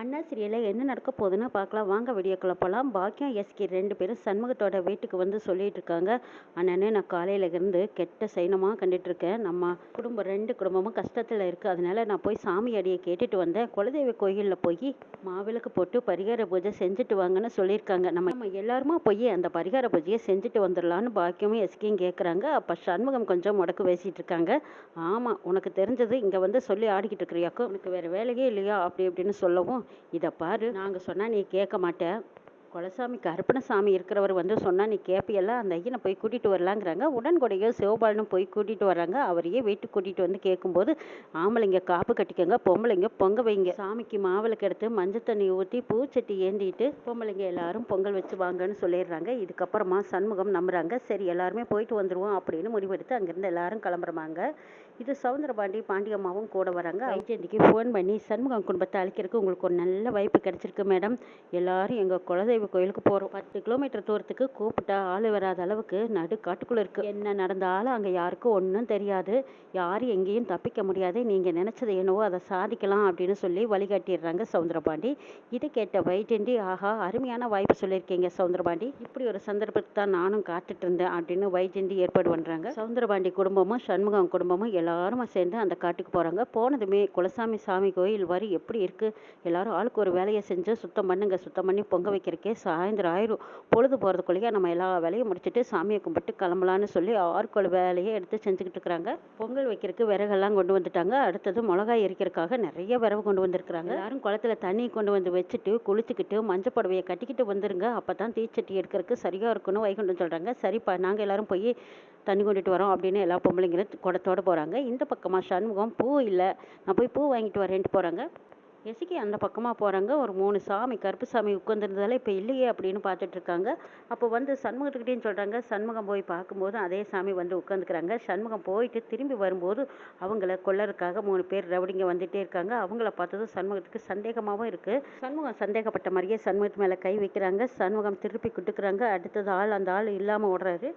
அண்ணா சீரியலில் என்ன நடக்க போகுதுன்னு பார்க்கலாம். வாங்க வீடியோக்குள்ள போகலாம் பாக்கியம் எஸ்கே ரெண்டு பேரும் சண்முகத்தோட வீட்டுக்கு வந்து சொல்லிட்டு இருக்காங்க. அண்ணனே நான் காலையில இருந்து கெட்ட சைனமாக கண்டுட்டு இருக்கேன். நம்ம குடும்பம் ரெண்டு குடும்பமும் கஷ்டத்தில் இருக்குது அதனால நான் போய் சாமி அடியை கேட்டுட்டு வந்தேன். குலதெய்வ கோயிலில் போய் மாவிளக்கு போட்டு பரிகார பூஜை செஞ்சுட்டு வாங்கன்னு சொல்லியிருக்காங்க. நம்ம நம்ம எல்லாருமா போய் அந்த பரிகார பூஜையை செஞ்சுட்டு வந்துடலான்னு பாக்கியமும் எஸ்கேயும் கேட்குறாங்க அப்போ சண்முகம் கொஞ்சம் முடக்கு பேசிட்டு இருக்காங்க. ஆமாம் உனக்கு தெரிஞ்சது இங்கே வந்து சொல்லி ஆடிக்கிட்டு இருக்கிறியாக்கோ உனக்கு வேறு வேலையே இல்லையா? அப்படி இப்படின்னு சொல்லவும் இதை பாரு. நாங்கள் சொன்னால் நீ கேட்க மாட்ட. குலசாமி கருப்பணசாமி இருக்கிறவர் வந்து சொன்னால் நீ கேப்பியல்ல அந்த ஐயனை போய் கூட்டிகிட்டு வரலாங்கிறாங்க. உடன்கொடையோ சிவபாலனும் போய் கூட்டிகிட்டு வராங்க அவரையே வீட்டுக்கு கூட்டிகிட்டு வந்து கேட்கும்போது ஆம்பளைங்க காப்பு கட்டிக்கங்க பொம்பளைங்க பொங்க வைங்க. சாமிக்கு மாவிளக்கு எடுத்து மஞ்சள் தண்ணி ஊற்றி பூச்சட்டி ஏந்திட்டு பொம்பளைங்க எல்லாரும் பொங்கல் வச்சு வாங்கன்னு சொல்லிடுறாங்க. இதுக்கப்புறமா சண்முகம் நம்புறாங்க. சரி எல்லாருமே போயிட்டு வந்துடுவோம் அப்படின்னு முடிவெடுத்து அங்கேருந்து எல்லாரும் கிளம்புறாங்க இது சவுந்தரபாண்டி பாண்டியம்மாவும் கூட வராங்க. வைஜெயந்திக்கு ஃபோன் பண்ணி சண்முகம் குடும்பத்தை அழைக்கிறதுக்கு உங்களுக்கு ஒரு நல்ல வாய்ப்பு கிடைச்சிருக்கு மேடம் எல்லாரும் எங்கள் குலதெய்வ கோயிலுக்கு போகிறோம் பத்து கிலோமீட்டர் தூரத்துக்கு கூப்பிட்டா ஆள் வராத அளவுக்கு நடு காட்டுக்குள்ளே இருக்குது என்ன நடந்தாலும் அங்கே யாருக்கும் ஒன்றும் தெரியாது. யாரும் எங்கேயும் தப்பிக்க முடியாது. நீங்கள் நினச்சது என்னவோ அதை சாதிக்கலாம் அப்படின்னு சொல்லி வழிகாட்டிடுறாங்க சவுந்தரபாண்டி. இதை கேட்ட வைஜெயந்தி ஆஹா அருமையான வாய்ப்பு சொல்லியிருக்கீங்க சவுந்தரபாண்டி. இப்படி ஒரு சந்தர்ப்பத்தை தான் நானும் காத்துட்டு இருந்தேன் அப்படின்னு வைஜெயந்தி ஏற்பாடு பண்ணுறாங்க சவுந்தரபாண்டி குடும்பமும் சண்முகம் குடும்பமும் எல்லாரும் சேர்ந்து அந்த காட்டுக்கு போகிறாங்க போனதுமே குலசாமி சாமி கோயில் வரி எப்படி இருக்குது எல்லாரும் ஆளுக்கு ஒரு வேலையை செஞ்சு சுத்தம் பண்ணுங்க சுத்தம் பண்ணி பொங்க வைக்கிறக்கு சாயந்தரம் ஆயிரும். பொழுது போகிறதுக்குள்ளேயே நம்ம எல்லா வேலையும் முடிச்சுட்டு சாமியை கும்பிட்டு கிளம்பலான்னு சொல்லி ஆறுக்கோள் வேலையை எடுத்து செஞ்சுக்கிட்டு இருக்கிறாங்க. பொங்கல் வைக்கிறதுக்கு விறகெல்லாம் கொண்டு வந்துட்டாங்க. அடுத்தது மிளகாய் எரிக்கிறதுக்காக நிறைய விறகு கொண்டு வந்திருக்கிறாங்க. யாரும் குளத்துல தண்ணி கொண்டு வந்து வச்சுட்டு குளிச்சுக்கிட்டு மஞ்சள் புடவையை கட்டிக்கிட்டு வந்துருங்க. அப்போ தான் தீச்சட்டி எடுக்கிறதுக்கு சரியாக இருக்குன்னு வைகுண்டம் சொல்கிறாங்க சரிப்பா நாங்கள் எல்லாரும் போய் தண்ணி கொண்டுட்டு வரோம் அப்படின்னு எல்லா பொம்பளைங்களும் குடத்தோடு போகிறாங்க இந்த பக்கமாக சண்முகம் பூ இல்லை. நான் போய் பூ வாங்கிட்டு வரேன்ட்டு போகிறாங்க எசிக்கி அந்த பக்கமாக போகிறாங்க ஒரு மூணு சாமி கருப்பு சாமி உட்காந்துருந்ததால இப்போ இல்லையே அப்படின்னு பார்த்துட்டு இருக்காங்க அப்போ வந்து சண்முகத்துக்கிட்டேன்னு சொல்கிறாங்க சண்முகம் போய் பார்க்கும்போது அதே சாமி வந்து உட்காந்துக்கிறாங்க சண்முகம் போயிட்டு திரும்பி வரும்போது அவங்கள கொல்லறதுக்காக மூணு பேர் ரவுடிங்க வந்துட்டே இருக்காங்க. அவங்கள பார்த்ததும் சண்முகத்துக்கு சந்தேகமாகவும் இருக்குது சண்முகம் சந்தேகப்பட்ட மாதிரியே சண்முகத்து மேலே கை வைக்கிறாங்க. சண்முகம் திருப்பி குட்டுக்கிறாங்க அடுத்தது ஆள் அந்த ஆள் இல்லாமல் ஓடுறாரு.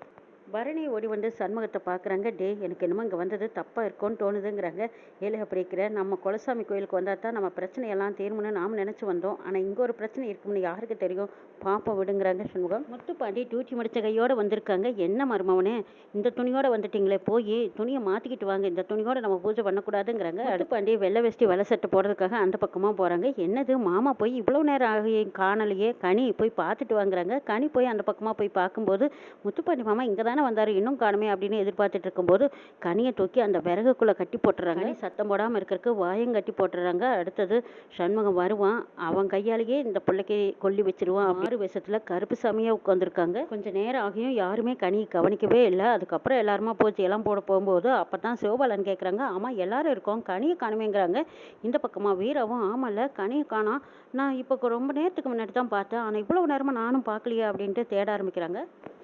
பரணி ஓடி வந்து சண்முகத்தை பார்க்குறாங்க டே எனக்கு என்னமோ இங்கே வந்தது தப்பாக இருக்கும்னு தோணுதுங்கிறாங்க. ஏழை அப்படி இருக்கிற நம்ம குலசாமி கோயிலுக்கு வந்தால் தான் நம்ம பிரச்சனையெல்லாம் தீர்மன்னு நாம் நினச்சி வந்தோம். ஆனால் இங்கே ஒரு பிரச்சனை இருக்கும்னு யாருக்கு தெரியும்? பாப்பா விடுங்கிறாங்க சண்முகம். முத்துப்பாண்டி டியூட்டி முடிச்ச கையோடு வந்திருக்காங்க. என்ன மருமவனே இந்த துணியோடு வந்துட்டீங்களே போய் துணியை மாற்றிக்கிட்டு வாங்க. இந்த துணியோடு நம்ம பூஜை பண்ணக்கூடாதுங்கிறாங்க. அடுப்பாண்டி வெள்ளை வெஸ்டி வெள்ளை சட்டை போடுறதுக்காக அந்த பக்கமாக போகிறாங்க என்னது மாமா போய் இவ்வளோ நேரம் ஆகி காணலையே. கனி போய் பார்த்துட்டு வாங்குறாங்க. கனி போய் அந்த பக்கமாக போய் பார்க்கும்போது முத்துப்பாண்டி மாமா இங்கே தானே வந்தார் இன்னும் காணுமே அப்படின்னு எதிர்பார்த்துட்டு இருக்கும்போது கனியை தூக்கி அந்த விறகுக்குள்ளே கட்டி போட்டுறாங்க. கனி. சத்தம் போடாமல் இருக்கிறதுக்கு வாயும் கட்டி போட்டுறாங்க. அடுத்தது சண்முகம் வருவான். அவன் கையாலேயே இந்த பிள்ளைக்கு கொல்லி வச்சிருவான் ஆறு விஷயத்தில் கருப்பு சாமியாக உட்காந்துருக்காங்க கொஞ்சம் நேரம் ஆகியும் யாருமே கனியை கவனிக்கவே இல்லை. அதுக்கப்புறம் எல்லாருமா பூச்சி எல்லாம் போட போகும்போது அப்போ தான் சிவபாலன் கேட்குறாங்க ஆமாம் எல்லாரும் இருக்கோம். கனியை காணுமேங்கிறாங்க. இந்த பக்கமாக வீரவும் ஆமாம்ல கனியை காணோம் நான் இப்போ ரொம்ப நேரத்துக்கு முன்னாடி தான் பார்த்தேன். ஆனால் இவ்வளவு நேரமாக நானும் பார்க்கலையே அப்படின்ட்டு தேட ஆரம்பிக்கிறாங்க.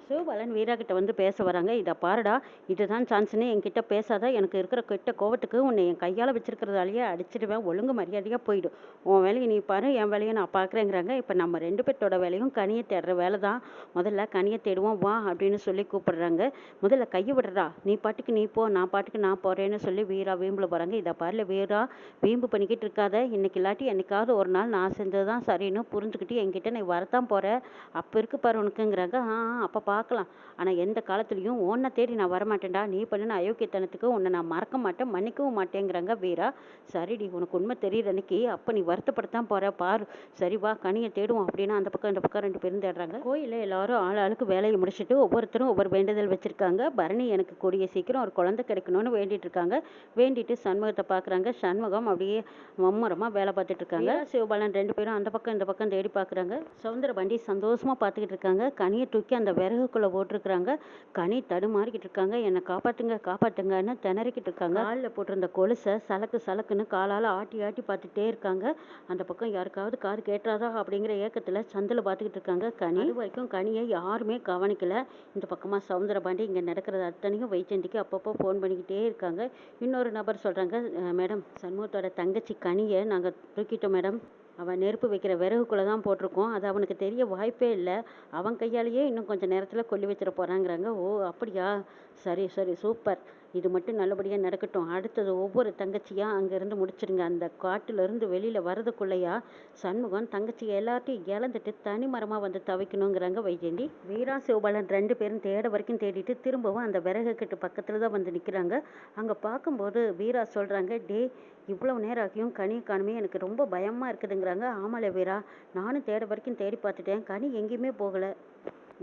சிவபாலன் வீராகிட்ட வந்து பேச வராங்க. இதை பாருடா இதுதான் சான்ஸ்னு என்கிட்ட பேசாத. எனக்கு இருக்கிற கெட்ட கோவத்துக்கு உன்னை என் கையால் வச்சிருக்கிறதாலேயே அடிச்சிடுவேன். ஒழுங்கு மரியாதையாக போயிடும் உன் வேலையை நீ பாரு என் வேலையை நான் பார்க்குறேங்கிறாங்க இப்போ நம்ம ரெண்டு பேர்த்தோட வேலையும் கனியை தேடுற வேலை தான். முதல்ல கனியை தேடுவோம் வா அப்படின்னு சொல்லி கூப்பிடுறாங்க. முதல்ல கையை விடுறா. நீ பாட்டுக்கு நீ போ நான் பாட்டுக்கு நான் போகிறேன்னு சொல்லி வீரா வீம்பில் போகிறாங்க இதை பாருல வீரா வீம்பு பண்ணிக்கிட்டு இருக்காத. இன்னைக்கு இல்லாட்டி என்னைக்காவது ஒரு நாள் நான் செஞ்சது தான் சரின்னு புரிஞ்சுக்கிட்டு என்கிட்ட நீ வரத்தான் போகிற அப்போ இருக்கு பாரு உனக்குங்கிறாங்க. ஆ அப்போ பார்க்கலாம். ஆனால் எந்த காலத்துலேயும் உன்னை தேடி நான் வரமாட்டேன்டா. நீ பண்ணின அயோக்கியத்தனத்துக்கு உன்னை நான் மறக்க மாட்டேன் மன்னிக்கவும் மாட்டேங்கிறாங்க வீரா. சரிடி உனக்கு உண்மை தெரியுற அன்னைக்கு அப்போ நீ வருத்தப்படத்தான் போகிற பாரு. சரி வா கனியை தேடுவோம் அப்படின்னா அந்த பக்கம் இந்த பக்கம் ரெண்டு பேரும் தேடுறாங்க. கோயிலில் எல்லாரும் ஆள் ஆளுக்கு வேலையை முடிச்சுட்டு ஒவ்வொருத்தரும் ஒவ்வொரு வேண்டுதல் வச்சுருக்காங்க. பரணி எனக்கு கூடிய சீக்கிரம் ஒரு குழந்தை கிடைக்கணும்னு வேண்டிட்டு இருக்காங்க. வேண்டிட்டு சண்முகத்தை பார்க்குறாங்க. சண்முகம் அப்படியே மும்மரமாக வேலை பார்த்துட்டு இருக்காங்க. சிவபாலன் ரெண்டு பேரும் அந்த பக்கம் இந்த பக்கம் தேடி பார்க்குறாங்க. சவுந்தரபாண்டி சந்தோஷமாக பார்த்துக்கிட்டு இருக்காங்க. கனியை தூக்கி அந்த விறகுக்குள்ளே போட்டிருக்கிறாங்க. கனி தடுமாறிக்கிட்டு இருக்காங்க. என்னை காப்பாற்றுங்க காப்பாற்றுங்கன்னு திணறிக்கிட்டு இருக்காங்க. காலில் போட்டிருந்த கொலுசை சலக்கு சலக்குன்னு காலால் ஆட்டி ஆட்டி பார்த்துட்டே இருக்காங்க. அந்த பக்கம் யாருக்காவது காது கேட்டுறாதா அப்படிங்கிற ஏக்கத்தில் சந்தில் பார்த்துக்கிட்டு இருக்காங்க கனி. அது வரைக்கும் கனியை யாருமே கவனிக்கல. இந்த பக்கமாக சவுந்தரபாண்டி இங்கே நடக்கிறது அத்தனையும் வைச்சந்திக்கு அப்பப்போ ஃபோன் பண்ணிக்கிட்டே இருக்காங்க. இன்னொரு நபர் சொல்கிறாங்க மேடம் சண்முகத்தோட தங்கச்சி கனியை நாங்கள் தூக்கிட்டோம் மேடம். அவன் நெருப்பு வைக்கிற விறகுக்குள்ளே தான் போட்டிருக்கோம். அது அவனுக்கு தெரிய வாய்ப்பே இல்லை. அவன் கையாலேயே இன்னும் கொஞ்சம் நேரத்தில் கொல்லி வச்சிட போகிறாங்கிறாங்க ஓ அப்படியா? சரி சரி சூப்பர். இது மட்டும் நல்லபடியாக நடக்கட்டும். அடுத்தது ஒவ்வொரு தங்கச்சியாக அங்கேருந்து முடிச்சிடுங்க அந்த காட்டிலேருந்து வெளியில் வரதுக்குள்ளையா சண்முகம் தங்கச்சி எல்லாத்தையும் இழந்துட்டு தனி மரமாக வந்து தவிக்கணுங்கிறாங்க வைஜெயந்தி வீரா சிவபாலன் ரெண்டு பேரும் தேட வரைக்கும் தேடிட்டு திரும்பவும் அந்த விறகு கட்டு பக்கத்தில் தான் வந்து நிற்கிறாங்க அங்கே பார்க்கும்போது வீரா சொல்கிறாங்க டே இவ்வளோ நேரம் ஆகியும் கனி காணுமே எனக்கு ரொம்ப பயமாக இருக்குதுங்கிறாங்க. ஆமாலே வீரா நானும் தேட வரைக்கும் தேடி பார்த்துட்டேன். கனி எங்கேயுமே போகலை.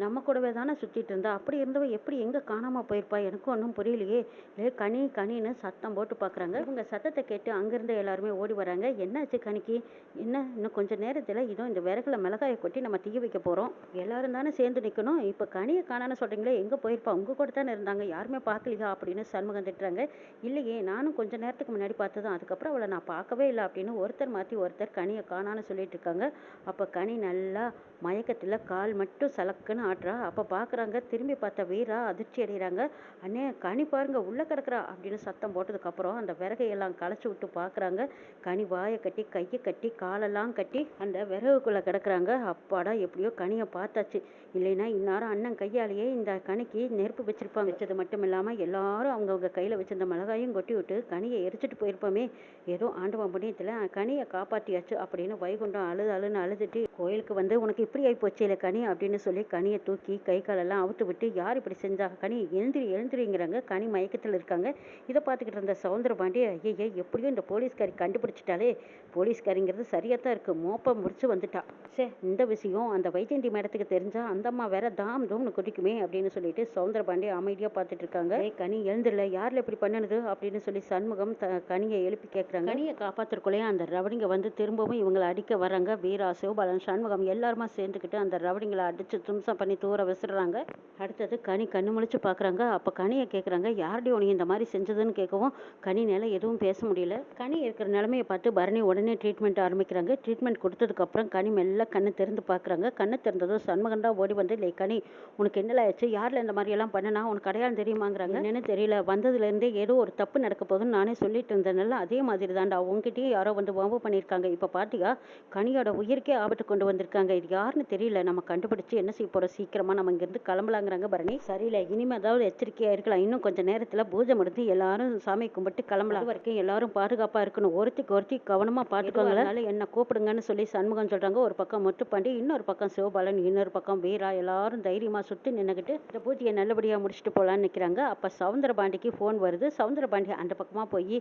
நம்ம கூடவே தானே சுற்றிட்டு இருந்தா? அப்படி இருந்தவ எப்படி எங்கே காணாமல் போயிருப்பா? எனக்கும் ஒன்றும் புரியலையே. லே கனி கனின்னு சத்தம் போட்டு பார்க்குறாங்க இவங்க சத்தத்தை கேட்டு அங்கேருந்து எல்லாருமே ஓடி வராங்க. என்னாச்சு கனிக்கு? என்ன? இன்னும் கொஞ்சம் நேரத்தில் இதோ இந்த விறகுல மிளகாயை கொட்டி நம்ம தீய வைக்க போகிறோம் எல்லாரும் தானே சேர்ந்து நிற்கணும் இப்போ கனியை காணான்னு சொல்கிறீங்களே எங்கே போயிருப்பா? உங்கள் கூட தானே இருந்தாங்க. யாருமே பார்க்கலையா அப்படின்னு சண்முகம் திட்டுறாங்க. இல்லையே நானும் கொஞ்ச நேரத்துக்கு முன்னாடி பார்த்ததும் அதுக்கப்புறம் அவளை நான் பார்க்கவே இல்லை அப்படின்னு ஒருத்தர் மாற்றி ஒருத்தர் கனியை காணான்னு சொல்லிட்டு இருக்காங்க. அப்போ கனி நல்லா மயக்கத்தில் கால் மட்டும் சலக்குன்னு ஆட்டுறா அப்போ பார்க்குறாங்க திரும்பி பார்த்த வீரா அதிர்ச்சி அடைகிறாங்க அண்ணே கனி பாருங்க உள்ளே கிடக்குறா அப்படின்னு சத்தம் போட்டதுக்கப்புறம் அந்த விறகையெல்லாம் களைச்சி விட்டு பார்க்குறாங்க கனி வாயை கட்டி கையை கட்டி காலெல்லாம் கட்டி அந்த விறகுக்குள்ளே கிடக்குறாங்க. அப்பாடா எப்படியோ கனியை பார்த்தாச்சு. இல்லைன்னா இந்நேரம் அண்ணன் கையாலேயே இந்த கனிக்கு நெருப்பு வச்சிருப்பாங்க. வச்சது மட்டும் இல்லாமல் எல்லாரும் அவங்கவுங்க கையில் வச்சிருந்த மிளகாயும் கொட்டி விட்டு கனியை எரிச்சிட்டு போயிருப்போமே. ஏதோ ஆண்டவன் புண்ணியத்தில் கனியை காப்பாற்றியாச்சு அப்படின்னு வைகுண்டம் அழுது அழுன்னு அழுதுட்டு கோயிலுக்கு வந்து உனக்கு எப்படி ஆகி போச்சு இல்லை கனி அப்படின்னு சொல்லி கனியை தூக்கி கை காலெல்லாம் அவுத்து விட்டு யார் இப்படி செஞ்சாங்க கனி எழுந்திரி எழுந்திரிங்கிறாங்க. கனி மயக்கத்தில் இருக்காங்க. இதை பார்த்துக்கிட்டு இருந்த சவுந்தர பாண்டி ஐயே எப்படியும் இந்த போலீஸ்காரி கண்டுபிடிச்சிட்டாலே போலீஸ்காரிங்கிறது சரியாக தான் இருக்குது மோப்பம் முடிச்சு வந்துட்டா. சே இந்த விஷயம் அந்த வைஜெயந்தி மேடத்துக்கு தெரிஞ்சால் அந்த அம்மா வேற தாம் தூம்னு குடிக்குமே அப்படின்னு சொல்லிட்டு சவுந்தர பாண்டி அமைதியாக பார்த்துட்டு இருக்காங்க. ஏ கனி எழுந்திரல. யாரில் இப்படி பண்ணுனது? அப்படின்னு சொல்லி சண்முகம் த கனியை எழுப்பி கேட்குறாங்க கனியை காப்பாத்துறக்குள்ளேயே அந்த ரவடிங்க வந்து திரும்பவும் இவங்களை அடிக்க வராங்க வீரா சிவபாலன் சண்முகம் எல்லாருமா சேர்ந்துக்கிட்டு அந்த ரவடிங்களை அடிச்சு தும்சம் பண்ணி தூர விசிறாங்க. அடுத்தது கனி கண்ணு முழிச்சு பார்க்குறாங்க அப்போ கனியை கேட்குறாங்க யாரடி உனக்கு இந்த மாதிரி செஞ்சதுன்னு கேட்கவும் கனினால எதுவும் பேச முடியல கனி இருக்கிற நிலமையை பார்த்து பரணி உடனே ட்ரீட்மெண்ட் ஆரம்பிக்கிறாங்க. ட்ரீட்மெண்ட் கொடுத்ததுக்கப்புறம் கனி மெல்ல கண்ணு திறந்து பார்க்குறாங்க கண்ணு திறந்ததும் சண்முகண்டா ஓடி வந்து இல்லை கனி உனக்கு என்னல ஆச்சு? யாரில் இந்த மாதிரி எல்லாம் பண்ணனா? உனக்கு அடையாளம் தெரியுமாங்கிறாங்க. என்னன்னு தெரியல. வந்ததுலேருந்தே ஏதோ ஒரு தப்பு நடக்க போகுதுன்னு நானே சொல்லிட்டு இருந்தேன்ல அதே மாதிரி தான்டா உங்ககிட்டயே யாரோ வந்து வம்பு பண்ணியிருக்காங்க. இப்போ பார்த்தியா கனியோட உயிருக்கே ஆபத்து கொண்டு வந்திருக்காங்க. இது யாருன்னு தெரியல. நம்ம கண்டுபிடிச்சு என்ன செய்ய போகிறோம் சீக்கிரமாக நம்ம இங்கேருந்து கிளம்பலாங்கிறாங்க பரணி. சரியில்லை. இனிமே ஏதாவது எச்சரிக்கையாக இருக்கலாம். இன்னும் கொஞ்சம் நேரத்தில் பூஜை முடிஞ்சு எல்லாரும் சாமி கும்பிட்டு கிளம்பலாம். வரைக்கும் எல்லாரும் பாதுகாப்பாக இருக்கணும். ஒருத்திக்கு ஒருத்தி கவனமாக பார்த்துக்கோங்க அதனால என்ன கூப்பிடுங்கன்னு சொல்லி சண்முகம் சொல்கிறாங்க ஒரு பக்கம் முத்துப்பாண்டி இன்னொரு பக்கம் சிவபாலன் இன்னொரு பக்கம் வீரா. எல்லாரும் தைரியமாக சுட்டு நின்றுக்கிட்டு இந்த பூஜையை நல்லபடியாக முடிச்சுட்டு போகலான்னு நிற்கிறாங்க அப்போ சவுந்தரபாண்டிக்கு ஃபோன் வருது. சவுந்தரபாண்டி அந்த பக்கமாக போய்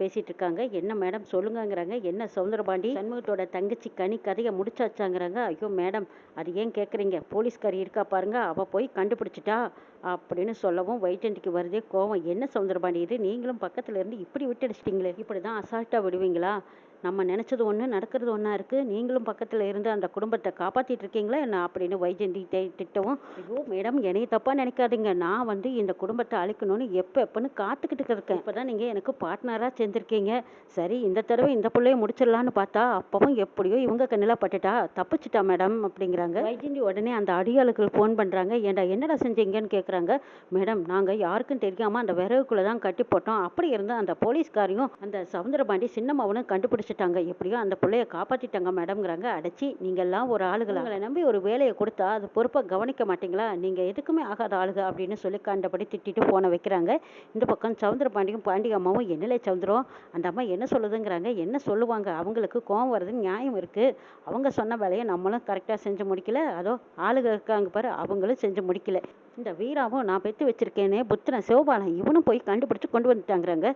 பேசிட்டு இருக்காங்க. என்ன மேடம் சொல்லுங்கங்கிறாங்க. என்ன சவுந்தரபாண்டி? சண்முகத்தோட தங்கச்சி கனி கதையை முடிச்சாச்சாங்கிறாங்க. ஐயோ மேடம் அது ஏன் கேட்குறீங்க போலீஸ்காரி இருக்கா பாருங்க அவள் போய் கண்டுபிடிச்சிட்டா அப்படின்னு சொல்லவும் வைட்டண்டிக்கு வருதே கோவம். என்ன சவுந்தரபாண்டி இது? நீங்களும் பக்கத்துல இருந்து இப்படி விட்டுடிச்சிட்டிங்களே. இப்படி தான் அசால்ட்டாக விடுவீங்களா? நம்ம நினச்சது ஒன்று நடக்கிறது ஒன்றா இருக்குது நீங்களும் பக்கத்தில் இருந்து அந்த குடும்பத்தை காப்பாற்றிட்டு இருக்கீங்களா என்ன அப்படின்னு வைஜெயந்தி திட்டவும் ஐயோ மேடம் என்னைய தப்பாக நினைக்காதீங்க. நான் வந்து இந்த குடும்பத்தை அழிக்கணும்னு எப்போ எப்போன்னு காத்துக்கிட்டு இருக்கேன் இப்போ தான் நீங்கள் எனக்கு பார்ட்னராக சேர்ந்துருக்கீங்க. சரி இந்த தடவை இந்த பிள்ளைய முடிச்சிடலான்னு பார்த்தா அப்பவும் எப்படியோ இவங்க கண்ணில் பட்டுட்டா தப்பிச்சிட்டா மேடம் அப்படிங்கிறாங்க. வைஜெயந்தி உடனே அந்த அடியாளுக்கு ஃபோன் பண்ணுறாங்க ஏன்டா என்னடா செஞ்சீங்கன்னு கேட்குறாங்க மேடம் நாங்கள் யாருக்கும் தெரியாமல் அந்த விறகுக்குள்ளே தான் கட்டி போட்டோம். அப்படி இருந்து அந்த போலீஸ்காரையும் அந்த சவுந்தரபாண்டி சின்னம்மாவனும் கண்டுபிடிச்சிட்டாங்க எப்படியோ அந்த பிள்ளைய காப்பாற்றிட்டாங்க மேடம்ங்கிறாங்க. அடைச்சி நீங்கள்லாம் ஒரு ஆளுகளை? நம்பி ஒரு வேலையை கொடுத்தா அது பொறுப்பாக கவனிக்க மாட்டீங்களா? நீங்கள் எதுக்குமே ஆகாத ஆளுக அப்படின்னு சொல்லி கண்டபடி திட்டிட்டு போன வைக்கிறாங்க. இந்த பக்கம் சவுந்தரபாண்டியும் பாண்டி அம்மாவும் என்னலே சவுந்தரம் அந்த அம்மா என்ன சொல்லுதுங்கிறாங்க? என்ன சொல்லுவாங்க? அவங்களுக்கு கோவம் வர்றது நியாயம் இருக்குது அவங்க சொன்ன வேலையை நம்மளும் கரெக்டாக செஞ்சு முடிக்கல. அதோ ஆளுக இருக்காங்க பாரு அவங்களும் செஞ்சு முடிக்கல. இந்த வீராவும் நான் பெற்று வச்சிருக்கேனே புத்திரன் சிவபாலன் இவனும் போய் கண்டுபிடிச்சு கொண்டு வந்துட்டாங்கிறாங்க.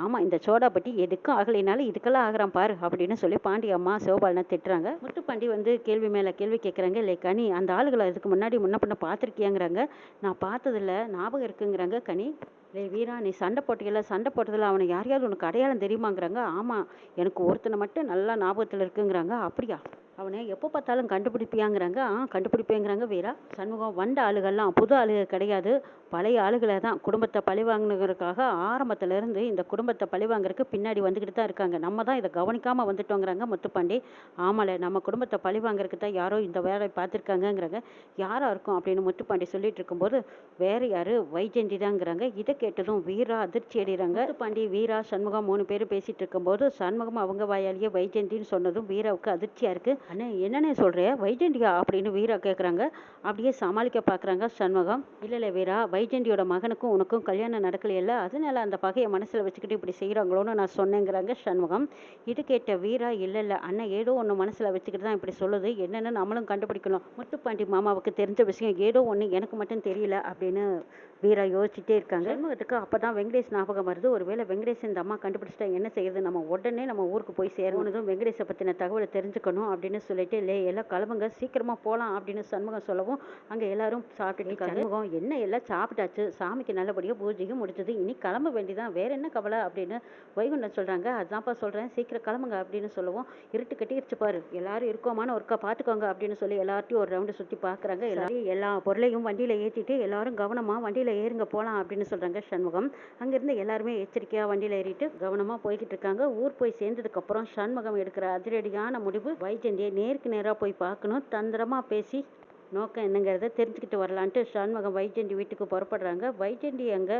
ஆமாம் இந்த சோடாப்பட்டி எதுக்கும் ஆகலைனாலும் இதுக்கெல்லாம் ஆகிறான் பாரு அப்படின்னு சொல்லி பாண்டி அம்மா சிவபாலனை திட்டுறாங்க. முத்துப்பாண்டி வந்து கேள்வி மேலே கேள்வி கேட்குறாங்க இல்லை கனி அந்த ஆளுகளை இதுக்கு முன்னாடி முன்ன பின்ன பார்த்துருக்கியாங்கிறாங்க? நான் பார்த்ததில்ல ஞாபகம் இருக்குங்கிறாங்க கனி. லே வீரா நீ சண்டை போட்டியில் சண்டை போட்டதில் அவனை யாரையாவது உனக்கு அடையாளம் தெரியுமாங்கிறாங்க? ஆமாம் எனக்கு ஒருத்தனை மட்டும் நல்லா ஞாபகத்தில் இருக்குங்கிறாங்க. அப்படியா? அவனை எப்போ பார்த்தாலும் கண்டுபிடிப்பியாங்கிறாங்க. ஆ கண்டுபிடிப்பேங்கிறாங்க வீரா. சண்முகம் வந்த ஆளுகள்லாம் புது ஆளுக கிடையாது. பழைய ஆளுகளை தான். குடும்பத்தை பழி வாங்கினதுக்காக இருந்து இந்த குடும்பத்தை பழி வாங்குறதுக்கு பின்னாடி வந்துக்கிட்டு தான் இருக்காங்க. நம்ம தான் இதை கவனிக்காமல் வந்துட்டோங்கிறாங்க முத்துப்பாண்டி. ஆமால நம்ம குடும்பத்தை பழி வாங்குறதுக்கு தான் யாரோ இந்த வேலையை பார்த்துருக்காங்கங்கிறாங்க. யாராக இருக்கும் அப்படின்னு முத்துப்பாண்டி சொல்லிட்டு இருக்கும்போது வேற யார்? வைஜெயந்தி தாங்கிறாங்க. இதை கேட்டதும் வீரா அதிர்ச்சி அடைகிறாங்க. முத்துப்பாண்டி வீரா சண்முகம் மூணு பேர் பேசிகிட்டு இருக்கும்போது சண்முகம் அவங்க வாயாலேயே வைஜெயந்தின்னு சொன்னதும் வீராவுக்கு அதிர்ச்சியாக இருக்குது அண்ணே என்னண்ணே சொல்கிற வைஜெண்டியா அப்படின்னு வீரா கேட்குறாங்க அப்படியே சமாளிக்க பார்க்குறாங்க சண்முகம். இல்லை இல்லை வீரா வைஜெண்டியோட மகனுக்கும் உனக்கும் கல்யாணம் நடக்கலையில்ல? அதனால அந்த பகையை மனசில் வச்சுக்கிட்டு இப்படி செய்கிறாங்களோன்னு நான் சொன்னேங்கிறாங்க சண்முகம். இது கேட்ட வீரா இல்லை இல்லை அண்ணன் ஏதோ ஒன்று மனசில் வச்சுக்கிட்டு தான் இப்படி சொல்லுது. என்னென்னு நம்மளும் கண்டுபிடிக்கணும். முத்துப்பாண்டி மாமாவுக்கு தெரிஞ்ச விஷயம் ஏதோ ஒன்று எனக்கு மட்டும் தெரியல அப்படின்னு வீரா யோசிச்சுட்டே இருக்காங்க. சண்முகத்துக்கு அப்போ தான் வெங்கடேஷ் ஞாபகம் வருது. ஒருவேளை வெங்கடேஷ் இந்த அம்மா கண்டுபிடிச்சிட்டா என்ன செய்யுது? நம்ம உடனே நம்ம ஊருக்கு போய் சேரணும்னதும் வெங்கடேஷை பற்றின தகவலை தெரிஞ்சுக்கணும் அப்படின்னு சொல்லிட்டு இல்லை எல்லாம் கிளம்புங்க சீக்கிரமாக போகலாம் அப்படின்னு சண்முகம் சொல்லவும் அங்கே எல்லாரும் சாப்பிட்டுட்டு. சண்முகம். என்ன எல்லாம் சாப்பிட்டாச்சு? சாமிக்கு நல்லபடியாக பூஜையும் முடிச்சது இனி கிளம்ப வேண்டியதான் வேற என்ன கவலை? அப்படின்னு வைகுண்டன் சொல்கிறாங்க அதான்ப்பா சொல்கிறேன் சீக்கிரம் கிளம்புங்க அப்படின்னு சொல்லவும் இருட்டு கட்டிருச்சு பாரு. எல்லாரும் இருக்கோமான்னு ஒருக்கா பார்த்துக்கோங்க அப்படின்னு சொல்லி எல்லார்ட்டையும் ஒரு ரவுண்டு சுற்றி பார்க்குறாங்க எல்லாரும் எல்லா பொருளையும் வண்டியில் ஏற்றிட்டு எல்லாரும் கவனமாக வண்டியில் ஏறுங்க போகலாம் அப்படின்னு சொல்கிறாங்க சண்முகம். அங்கேருந்து எல்லாருமே எச்சரிக்கையாக வண்டியில் ஏறிட்டு கவனமாக போய்கிட்டு இருக்காங்க. ஊர் போய் சேர்ந்ததுக்கப்புறம் சண்முகம் எடுக்கிற அதிரடியான முடிவு வைஜெண்டியை நேருக்கு நேராக போய் பார்க்கணும். தந்திரமாக பேசி நோக்கம் என்னங்கிறத தெரிஞ்சுக்கிட்டு வரலான்ட்டு சண்முகம் வைஜெண்டி வீட்டுக்கு புறப்படுறாங்க. வைஜெண்டி அங்கே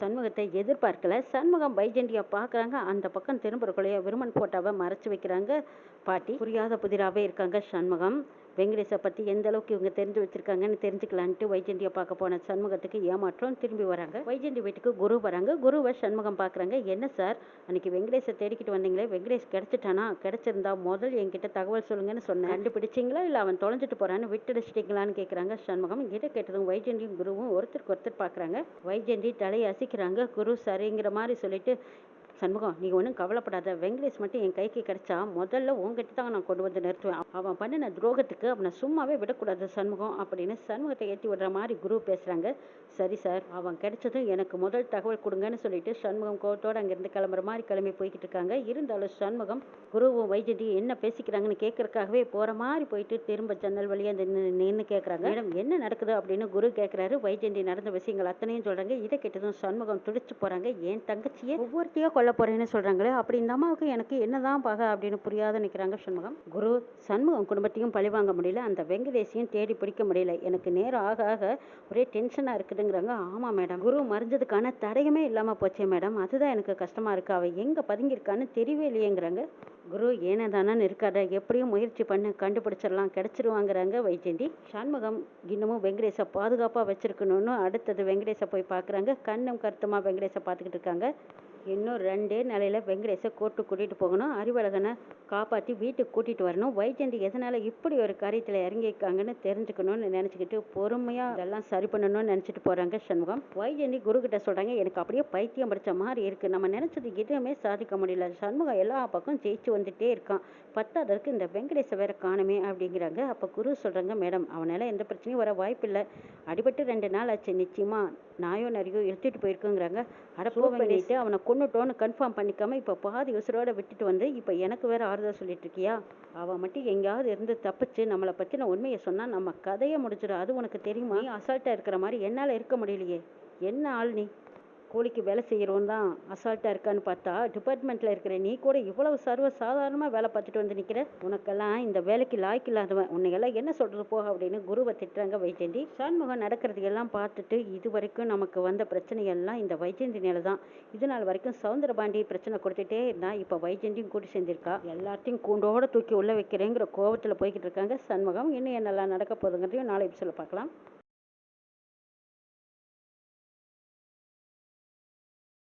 சண்முகத்தை எதிர்பார்க்கல. சண்முகம் வைஜெண்டியை பார்க்குறாங்க. அந்த பக்கம் திரும்புறக்குள்ளேயே விருமன் போட்டாவை மறைச்சி வைக்கிறாங்க. பாட்டி புரியாத புதிராகவே இருக்காங்க சண்முகம். வெங்கடேஷை பற்றி எந்த அளவுக்கு இவங்க தெரிஞ்சு வச்சிருக்காங்கன்னு தெரிஞ்சுக்கலான்ட்டு வைஜெண்டியை பார்க்க போன சண்முகத்துக்கு ஏமாற்றம் திரும்பி வராங்க. வைஜெண்டி வீட்டுக்கு குரு வராங்க. குருவை சண்முகம் பார்க்குறாங்க. என்ன சார்? அன்னைக்கு வெங்கடேஷை தேடிக்கிட்டு வந்தீங்களே வெங்கடேஷ் கிடைச்சிட்டானா? கிடைச்சிருந்தா முதல் என்கிட்ட தகவல் சொல்லுங்கன்னு சொன்னேன். கண்டுபிடிச்சிங்களா? இல்லை அவன் தொலைஞ்சிட்டு போறான்னு விட்டுடிச்சிட்டிங்களான்னு கேட்குறாங்க சண்முகம். இதை கேட்டதும் வைஜெண்டியும் குருவும் ஒருத்தருக்கு ஒருத்தர் பார்க்குறாங்க. வைஜெண்டி தலையை அசிக்கிறாங்க குரு சரிங்கிற மாதிரி சொல்லிட்டு சண்முகம் நீ ஒன்றும் கவலைப்படாத. வெங்கடேஷ் மட்டும் என் கைக்கு கிடைச்சா முதல்ல உங்ககிட்ட தான் நான் கொண்டு வந்து நிறுத்துவேன். அவன் பண்ணின துரோகத்துக்கு அவனை சும்மாவே விடக்கூடாது சண்முகம் அப்படின்னு சண்முகத்தை ஏற்றி விடுற மாதிரி குரு பேசுகிறாங்க சரி சார் அவன் கிடைச்சதும் எனக்கு முதல் தகவல் கொடுங்கன்னு சொல்லிட்டு சண்முகம் கோவத்தோடு அங்கேருந்து கிளம்புற மாதிரி கிளம்பி போய்கிட்டு இருக்காங்க. இருந்தாலும் சண்முகம் குருவும் வைஜெண்டி என்ன பேசிக்கிறாங்கன்னு கேட்கறக்காகவே போகிற மாதிரி போயிட்டு திரும்ப ஜன்னல் வழியாக நின்று நின்று கேட்குறாங்க மேடம் என்ன நடக்குது அப்படின்னு குரு கேட்குறாரு வைஜெண்டி நடந்த விஷயங்கள் அத்தனையும் சொல்கிறாங்க இதை கேட்டதும் சண்முகம் துடிச்சு போகிறாங்க என் தங்கச்சியை ஒவ்வொருத்தையும் கொல்ல போறேன்னு சொல்கிறாங்களே அப்படி இந்த அம்மாவுக்கு எனக்கு என்னதான் பகை அப்படின்னு புரியாத நிற்கிறாங்க சண்முகம். குரு சண்முகம் குடும்பத்தையும் பழி வாங்க முடியல அந்த வெங்கடேஷையும் தேடி பிடிக்க முடியல. எனக்கு நேரம் ஆக ஆக ஒரே டென்ஷனாக இருக்குதுங்கிறாங்க. ஆமாம் மேடம். குரு மறைஞ்சதுக்கான தடையுமே இல்லாமல் போச்சே மேடம். அதுதான் எனக்கு கஷ்டமாக இருக்கு. அவள் எங்கே பதுங்கியிருக்கான்னு தெரியவே இல்லையேங்கிறாங்க. குரு ஏனே தானே இருக்காத எப்படியும் முயற்சி பண்ணு கண்டுபிடிச்சிடலாம் கிடச்சிருவாங்கிறாங்க வைஜெண்டி சண்முகம் இன்னமும் வெங்கடேஷை பாதுகாப்பாக வச்சிருக்கணும்னு அடுத்தது வெங்கடேஷை போய் பார்க்குறாங்க. கண்ணும் கருத்துமாக வெங்கடேஷை பார்த்துக்கிட்டு இருக்காங்க. இன்னும் ரெண்டே நிலையில் வெங்கடேஷை கோர்ட்டு கூட்டிகிட்டு போகணும். அறிவழகனை காப்பாற்றி வீட்டுக்கு கூட்டிகிட்டு வரணும். வைஜெண்டி எதனால் இப்படி ஒரு காரியத்தில் இறங்கியிருக்காங்கன்னு தெரிஞ்சுக்கணும்னு நினச்சிக்கிட்டு பொறுமையாக இதெல்லாம் சரி பண்ணணும்னு நினச்சிட்டு போகிறாங்க சண்முகம். வைஜெண்டி குருக்கிட்ட சொல்கிறாங்க எனக்கு அப்படியே பைத்தியம் படித்த மாதிரி இருக்குது நம்ம நினச்சது எதுவுமே சாதிக்க முடியல. சண்முகம் எல்லா பக்கம் ஜெயிச்சு வந்துட்டே இருக்கான். பத்தாததுக்கு இந்த வெங்கடேஷை வேற காணுமே அப்படிங்கிறாங்க. அப்போ குரு சொல்கிறாங்க மேடம் அவனால எந்த பிரச்சனையும் வர வாய்ப்பில்லை அடிபட்டு ரெண்டு நாள் ஆச்சு. நிச்சயமா நாயோ நிறையோ இழுத்துட்டு போயிருக்குங்கிறாங்க. அடப்போ பண்ணிட்டு அவனை கொண்டுட்டோன்னு கன்ஃபார்ம் பண்ணிக்காமல் இப்போ பாதி உசுரோட விட்டுட்டு வந்து இப்போ எனக்கு வேற ஆறுதல் சொல்லிட்டு இருக்கியா அவன் மட்டும் எங்கேயாவது இருந்து தப்பிச்சு நம்மளை பற்றின உண்மையை சொன்னால் நம்ம கதையை முடிச்சிடும். அது உனக்கு தெரியுமா? நீ அசால்ட்டாக இருக்கிற மாதிரி என்னால் இருக்க முடியலையே. என்ன ஆள் நீ? கூலிக்கு வேலை செய்கிறவன் தான் அசால்ட்டாக இருக்கான்னு பார்த்தா டிபார்ட்மெண்ட்டில் இருக்கிற நீ கூட இவ்வளவு சர்வ சாதாரணமாக வேலை பார்த்துட்டு வந்து நிற்கிற உனக்கெல்லாம் இந்த வேலைக்கு லாய்க்கு இல்லாதவன். உன்னையெல்லாம் என்ன சொல்கிறது போக அப்படின்னு குருவை திட்டுறாங்க வைஜெண்டி சண்முகம் நடக்கிறது எல்லாம் பார்த்துட்டு இது வரைக்கும் நமக்கு வந்த பிரச்சனைகள்லாம் இந்த வைஜெண்டினால தான். இது நாள் வரைக்கும் சவுந்தரபாண்டி பிரச்சனை கொடுத்துட்டே இருந்தா இப்போ வைஜெண்டியும் கூட்டி சேர்ந்திருக்கா. எல்லாத்தையும் கூண்டோட தூக்கி உள்ள வைக்கிறேங்கிற கோவத்தில் போய்கிட்டு இருக்காங்க சண்முகம். இன்னும் என்னெல்லாம் நடக்க போகுதுங்கிறதையும் நாளை சொல்ல பார்க்கலாம்.